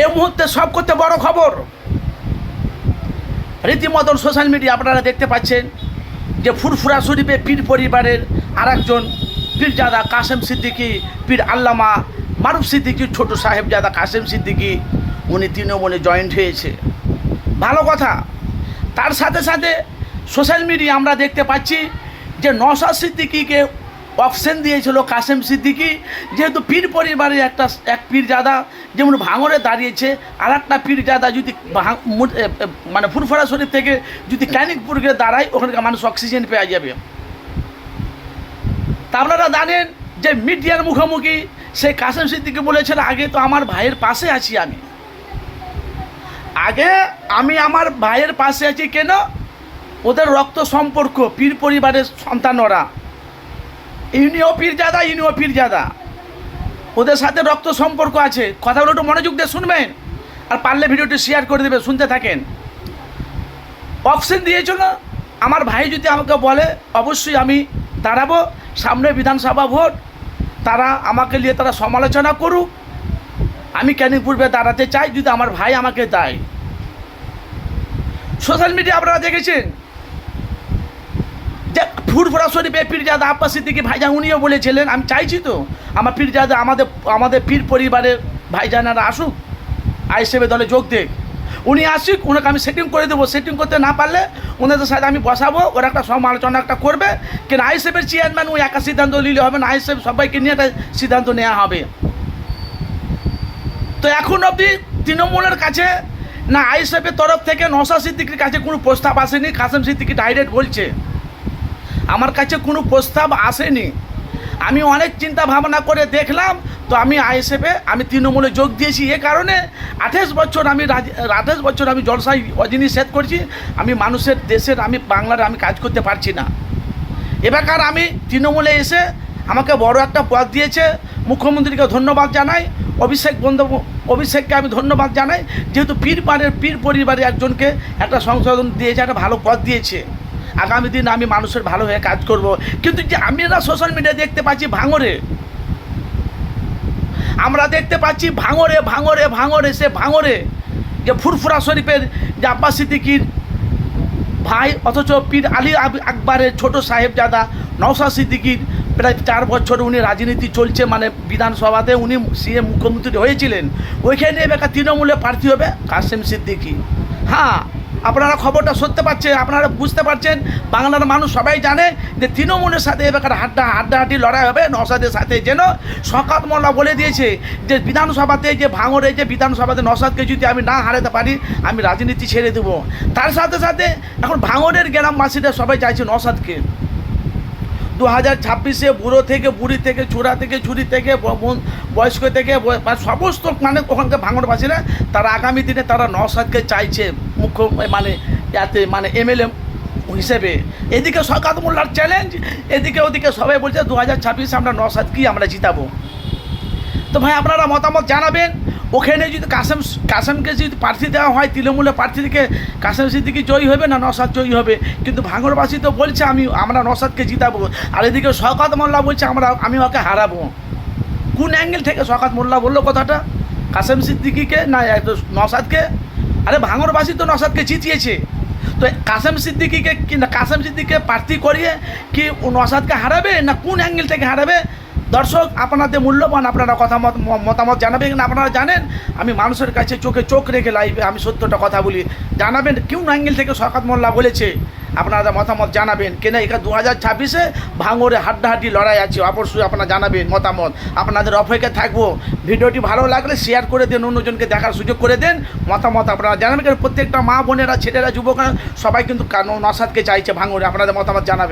এই মুহূর্তে সব করতে বড় খবর। রীতিমতন সোশ্যাল মিডিয়া আপনারা দেখতে পাচ্ছেন যে ফুরফুরা শরীফে পীর পরিবারের আর একজন পীরজাদা কাসেম সিদ্দিকি, পীর আল্লামা মারুফ সিদ্দিকী ছোট সাহেবজাদা কাসেম সিদ্দিকি, উনি তৃণমূলে জয়েন্ট হয়েছে। ভালো কথা। তার সাথে সাথে সোশ্যাল মিডিয়া আমরা দেখতে পাচ্ছি যে নশা সিদ্দিকিকে অপশন দিয়েছিল কাসেম সিদ্দিকি, যেহেতু পীর পরিবারের একটা এক পীরজাদা, যেমন ভাঙরে দাঁড়িয়েছে আর একটা পীরজাদা যদি মানে ফুরফুরা শরীর থেকে যদি ক্যানিকপুরকে দাঁড়ায়, ওখানকার মানুষ অক্সিজেন পেয়ে যাবে। তা আপনারা জানেন যে মিডিয়ার মুখোমুখি সেই কাসেম সিদ্দিকি বলেছেন, আগে তো আমার ভাইয়ের পাশে আছি আমি। আগে আমি আমার ভাইয়ের পাশে আছি কেন? ওদের রক্ত সম্পর্ক, পীর পরিবারের সন্তানরা। ইউনিও পীরজাদা ইউনিও পীরজাদা। ওদের সাথে রক্ত সম্পর্ক আছে। কথাগুলো একটু মনোযোগ দিয়ে শুনবেন আর পারলে ভিডিওটি শেয়ার করে দেবে, শুনতে থাকেন। অপশন দিয়েছিল, আমার ভাই যদি আমাকে বলে, অবশ্যই আমি দাঁড়াবো, সামনে বিধানসভা ভোট, তারা আমাকে নিয়ে তারা সমালোচনা করুক। আমি কেন পূর্বে দাঁড়াতে চাই যদি আমার ভাই আমাকে দেয়? সোশ্যাল মিডিয়া আপনারা দেখেছেন? যে ফুরফুরা শরীফে পীরজাদা আব্বাস সিদ্দিকি ভাইজান উনিও বলেছিলেন, আমি চাইছি তো আমার পীরজাদা আমাদের আমাদের পীর পরিবারের ভাইজানারা আসুক আইসেবে দলে যোগ দেখ উনি আসুক ওনাকে আমি সেটিং করে দেবো। সেটিং করতে না পারলে ওনাদের সাথে আমি বসাবো, ওরা একটা সমালোচনা একটা করবে। কেন আইসেফের চেয়ারম্যান ওই একা সিদ্ধান্ত নিলে হবে না আইসেফ সবাইকে নিয়ে একটা সিদ্ধান্ত নেওয়া হবে। তো এখন অবধি তৃণমূলের কাছে, না আইসেফের তরফ থেকে নশা সিদ্দিকির কাছে কোনো প্রস্তাব আসেনি, কাসেম সিদ্দিকি ডাইরেক্ট বলছে। আমার কাছে কোনো প্রস্তাব আসেনি। আমি অনেক চিন্তা ভাবনা করে দেখলাম, তো আমি আইএসএফে আমি তৃণমূলে যোগ দিয়েছি। এ কারণে আঠাশ বছর আমি আঠাশ বছর আমি জলসাই অজিনিস সেট করছি। আমি মানুষের, দেশের, আমি বাংলার আমি কাজ করতে পারছি না। এবারকার আমি তৃণমূলে এসে আমাকে বড় একটা পদ দিয়েছে। মুখ্যমন্ত্রীকে ধন্যবাদ জানাই। অভিষেক বন্দ্যোপ অভিষেককে আমি ধন্যবাদ জানাই। যেহেতু পীর পাড়ের পীর পরিবারের একজনকে একটা সংশোধন দিয়েছে, একটা ভালো পদ দিয়েছে। আগামী দিন আমি মানুষের ভালো হয়ে কাজ করব। কিন্তু যে আমি না সোশ্যাল মিডিয়া দেখতে পাচ্ছি ভাঙরে আমরা দেখতে পাচ্ছি ভাঙরে ভাঙরে ভাঙরে সে ভাঙরে যে ফুরফুরা শরীফের যে আব্বাস সিদ্দিকির ভাই, অথচ পীর আলী আকবরের ছোট সাহেবজাদা নওশা সিদ্দিকির প্রায় চার বছর উনি রাজনীতি চলছে মানে বিধানসভাতে উনি সিএম মুখ্যমন্ত্রী হয়েছিলেন। ওইখানে এবার তৃণমূলে প্রার্থী হবে কাসেম সিদ্দিকি। হ্যাঁ আপনারা খবরটা শুনতে পাচ্ছেন, আপনারা বুঝতে পারছেন, বাংলার মানুষ সবাই জানে যে তৃণমূলের সাথে এবার হাড্ডা হাড্ডাহাড্ডি লড়াই হবে নসাদের সাথে যেন শকাত মোল্লা বলে দিয়েছে যে বিধানসভাতে যে ভাঙরে যে বিধানসভাতে নসাদকে যদি আমি না হারাতে পারি, আমি রাজনীতি ছেড়ে দেবো। তার সাথে সাথে এখন ভাঙরের গ্রামবাসীরা সবাই চাইছে নসাদকে দু হাজার ছাব্বিশে বুড়ো থেকে বুড়ি থেকে, চূড়া থেকে চুরি থেকে বয়স্ক থেকে মানে সমস্ত মানে ওখানকার ভাঙড়বাসীরা তারা আগামী দিনে তারা নসাদকে চাইছে মুখ্য মানে ইয়াতে মানে এমএলএ হিসেবে। এদিকে সরকার মোল্লার চ্যালেঞ্জ এদিকে ওদিকে সবাই বলছে দু হাজার ছাব্বিশে আমরা নসাদকেই আমরা জিতাবো। তো ভাই, আপনারা মতামত জানাবেন। ওখানে যদি কাসেম, কাসেমকে যদি প্রার্থী দেওয়া হয় তৃণমূলের প্রার্থী থেকে কাসেম সিদ্দিকি জয়ী হবে না নসাদ জয়ী হবে? কিন্তু ভাঙরবাসী তো বলছে, আমি, আমরা নসাদকে জিতাবো। আর এদিকে শকাত মোল্লা বলছে, আমরা, আমি ওকে হারাবো। কোন অ্যাঙ্গেল থেকে শকাত মোল্লা বলল কথাটা? কাসেম সিদ্দিকিকে না নসাদকে আরে ভাঙরবাসী তো নসাদকে জিতিয়েছে। তো কাসেম সিদ্দিকিকে কাসেম সিদ্দিককে প্রার্থী করিয়ে কি নসাদকে হারাবে, না কোন অ্যাঙ্গেল থেকে হারাবে? দর্শক, আপনাদের মূল্যবান আপনারা কথা মতামত জানাবেন আপনারা জানেন? আমি মানুষের কাছে চোখে চোখ রেখে লাইভে আমি সত্যটা কথা বলি। জানাবেন কোন অ্যাঙ্গেল থেকে শকাত মোল্লা বলেছে, আপনারা মতামত জানাবেন। কেন এখানে দু হাজার ছাব্বিশে ভাঙরে হাড্ডাহাড্ডি লড়াই আছে? অবশ্যই আপনারা জানাবেন মতামত। আপনাদের অপেক্ষায় থাকব। ভিডিওটি ভালো লাগলে শেয়ার করে দেন, অন্যজনকে দেখার সুযোগ করে দেন। মতামত আপনারা জানাবেন। কারণ প্রত্যেকটা মা, বোনেরা, ছেলেরা, যুবকরা সবাই কিন্তু কানো নসাদকে চাইছে ভাঙরে আপনাদের মতামত জানাবেন।